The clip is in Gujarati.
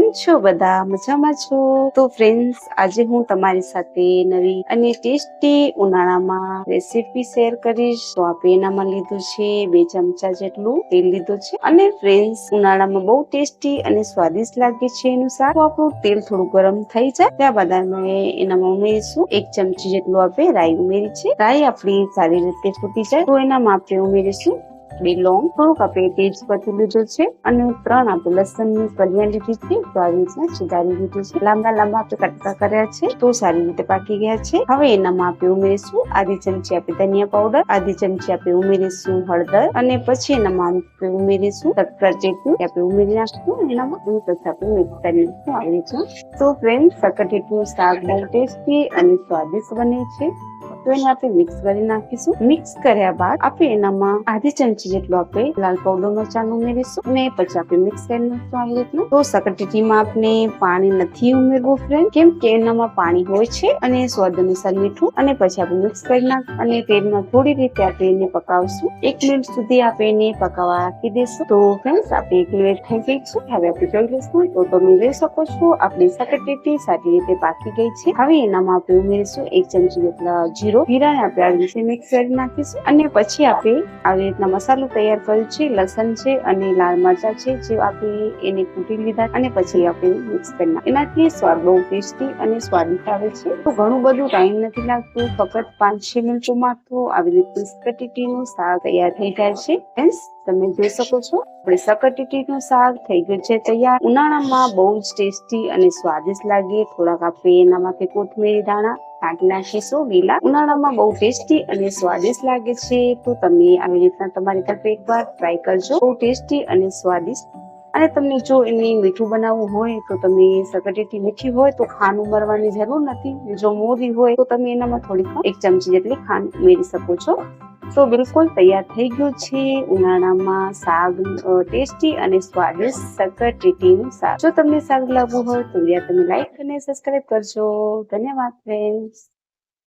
છો બધા? મજામાં છો? તો ફ્રેન્ડ્સ આજે હું તમારી સાથે નવી અને ટેસ્ટી ઉનાળામાં રેસીપી શેર કરીશ. તો આપણે એનામાં લીધું છે બે ચમચા જેટલું તેલ લીધું છે. અને ફ્રેન્ડ્સ ઉનાળામાં બહુ ટેસ્ટી અને સ્વાદિષ્ટ લાગે છે એનું શાક આપણું તેલ થોડું ગરમ થઈ જાય. ત્યારબાદ અમે એનામાં ઉમેરીશું. એક ચમચી જેટલું આપણે રાઈ ઉમેરી છે. રાઈ આપણી સારી રીતે ફૂટી જાય. તો એનામાં આપણે ઉમેરીશું બે લોંગ આપણે તેજ પરથી લીધું છે અને ત્રણ આપણે લસણની કલિયા લીધી છે તો આવી રીતના સુધારી લીધી છે. લાંબા લાંબા આપણે કટકા કર્યા છે, તો સારી રીતે પાકી ગયા છે. હવે એનામાં આપણે ઉમેરીશું આધી ચમચી આપણે ધનિયા પાવડર, આધી ચમચી આપણે ઉમેરીશું હળદર અને પછી એનામાં આપણે ઉમેરીશું શક્કર જેટલું આપણે ઉમેરી નાખશું એનામાં અને પછી આપણે મિક્સ કરી નાખશું આવી રીતના તો ફ્રેન્ડ શક્કર જેટલું શાક બહુ ટેસ્ટી અને સ્વાદિષ્ટ બને છે. તો એને આપણે મિક્સ કરી નાખીશું. મિક્સ કર્યા બાદ આપણે એનામાં આધી ચમચી જેટલું આપણે લાલ પાવડર મરચાં ઉમેરીશું. અને પછી આપણે મિક્સ કરી નાખશું આવી રીતનું તો સકટીટીમાં આપણે પાણી નથી ઉમેરવું ફ્રેન્ડ કેમ કે એનામાં પાણી હોય છે અને સ્વાદ અનુસાર મીઠું. અને પછી આપણે મિક્સ કરી નાખ અને તેલમાં થોડી રીતે આપણે એને પકાવશું. એક મિનિટ સુધી આપણે એને પકાવવા રાખી દઈશું. તો ફ્રેન્ડ્સ આપણે એક મિનિટ થઈ ગઈ છે. હવે આપણે જોઈ લઈશું. તો તમે જોઈ શકો છો, આપણી સકટીટી સારી રીતે પાકી ગઈ છે. હવે એનામાં આપણે ઉમેરીશું એક ચમચી જેટલા જીરું જીરાને આપણે આવી રીતે મિક્સ કરી નાખીશું. અને પછી આપણે આવી રીતના મસાલો તૈયાર કર્યો છે, લસણ છે અને લાલ મરચા છે, જે આપણે એને કૂટી લીધા અને પછી આપણે મિક્સ કરી નાખ એનાથી સ્વાદ બહુ ટેસ્ટી અને સ્વાદિષ્ટ આવે છે. તો ઘણું બધું ટાઈમ નથી લાગતું. ફક્ત પાંચ છ મિનિટોમાં તો આવી રીતે સ્કટીટીનું શાક તૈયાર થઈ જાય છે. ફ્રેન્ડ્સ તમે જોઈ શકો છો, આપણે સકટીટીનું શાક થઈ ગયું છે તૈયાર. ઉનાળામાં બહુ જ ટેસ્ટી અને સ્વાદિષ્ટ લાગે. થોડાક આપણે એનામાંથી કોથમીરી દાણા નાખી શીશો લીલા ઉનાળામાં બહુ ટેસ્ટી અને સ્વાદિષ્ટ લાગે છે. તો તમે આવી રીતના તમારી તરફ એકવાર ટ્રાય કરજો. બહુ ટેસ્ટી અને સ્વાદિષ્ટ. અને તમને જો એને મીઠું બનાવવું હોય, તો તમે સકટેટી મીઠી હોય, તો ખાંડ ઉમેરવાની જરૂર નથી. જો મોરી હોય, તો તમે એનામાં થોડીક એક ચમચી જેટલી ખાંડ ઉમેરી શકો છો. તો બિલકુલ તૈયાર થઈ ગયું છે. ઉનાળામાં શાક ટેસ્ટી અને સ્વાદિષ્ટ સકટેટીનું શાક. જો તમને સારું લાગવું હોય તો તમે લાઈક અને સબસ્ક્રાઈબ કરજો. ધન્યવાદ ફ્રેન્ડ્સ